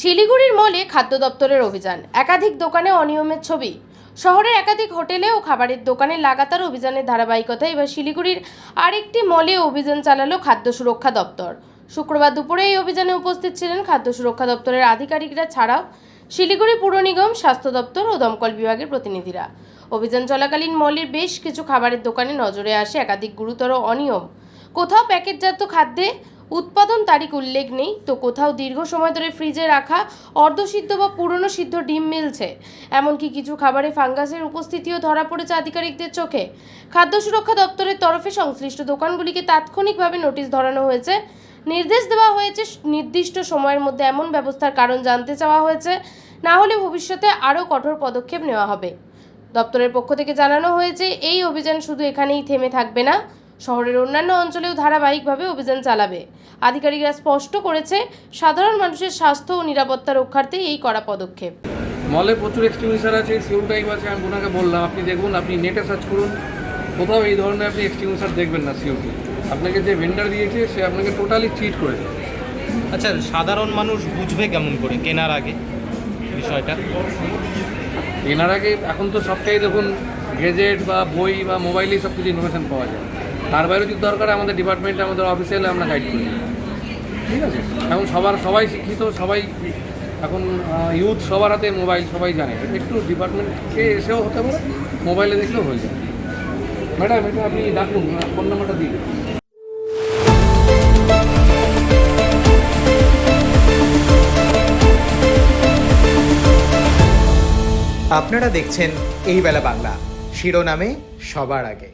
শিলিগুড়ির মলে খাদ্য দপ্তরের অভিযান, একাধিক দোকানে অনিয়মের ছবি। শহরের একাধিক হোটেলে ও খাবারের দোকানে লাগাতার অভিযানের ধারাবাহিকতা এবার শিলিগুড়ির আরেকটি মলে অভিযান চালালো খাদ্য সুরক্ষা দপ্তর। শুক্রবার দুপুরে এই অভিযানে উপস্থিত ছিলেন খাদ্য সুরক্ষা দপ্তরের আধিকারিকরা ছাড়াও শিলিগুড়ি পুর নিগম, স্বাস্থ্য দপ্তর ও দমকল বিভাগের প্রতিনিধিরা। অভিযান চলাকালীন মলের বেশ কিছু খাবারের দোকানে নজরে আসে একাধিক গুরুতর অনিয়ম। কোথাও প্যাকেটজাত খাদ্যে উৎপাদন তারিখ উল্লেখ নেই। তো কোথাও দীর্ঘ সময় ধরে ফ্রিজে রাখা অর্ধসিদ্ধ বা পুরনো সিদ্ধ ডিম মিলছে। এমনকি কিছু খাবারে ফাঙ্গাসের উপস্থিতিও ধরা পড়েছে আধিকারিকদের চোখে। খাদ্য সুরক্ষা দপ্তরের তরফে সংশ্লিষ্ট দোকানগুলিকে তাৎক্ষণিকভাবে নোটিশ ধরানো হয়েছে। নির্দেশ দেওয়া হয়েছে নির্দিষ্ট সময়ের মধ্যে এমন ব্যবস্থার কারণ জানতে চাওয়া হয়েছে। না হলে ভবিষ্যতে আরও কঠোর পদক্ষেপ নেওয়া হবে। দপ্তরের পক্ষ থেকে জানানো হয়েছে, এই অভিযান শুধু এখানেই থেমে থাকবে না। শহরের অন্যান্য অঞ্চলেও ধারাবাহিকভাবে অভিযান চালাবে। আধিকারিকরা স্পষ্ট করেছে সাধারণ মানুষের স্বাস্থ্য ও নিরাপত্তা রক্ষার্থে এই করা পদক্ষেপ। মলে প্রচুর এক্সটিংগুইশার আছে সিউল টাইপ আছে আমি ওনাকে বললাম আপনি দেখুন আপনি নেটে সার্চ করুন কোথাও এই ধরনের আপনি এক্সটিংগুইশার দেখবেন না সিউটি আপনাকে যে ভেন্ডার দিয়েছে সে আপনাকে টোটালি চিট করেছে আচ্ছা সাধারণ মানুষ বুঝবে কেমন করে কেনার আগে বিষয়টা? কেনার আগে এখন তো সবটাই দেখুন গেজেট বা বই বা মোবাইলেই সব কিছু ইনফরমেশান পাওয়া যায়। তার বাইরে যদি দরকার, আমাদের ডিপার্টমেন্টে আমাদের অফিসিয়ালে আমরা গাইড করি। ঠিক আছে? এখন সবার, সবাই শিক্ষিত, সবাই এখন ইউথ সবার হাতে মোবাইল সবাই জানে। একটু ডিপার্টমেন্টকে এসেও হতে পারে মোবাইলে দেখলেও হয়ে যায় ম্যাডাম, এটা আপনি ডাকুন ফোন নাম্বারটা দিন আপনারা দেখছেন এই বেলা বাংলা। শিরোনামে সবার আগে।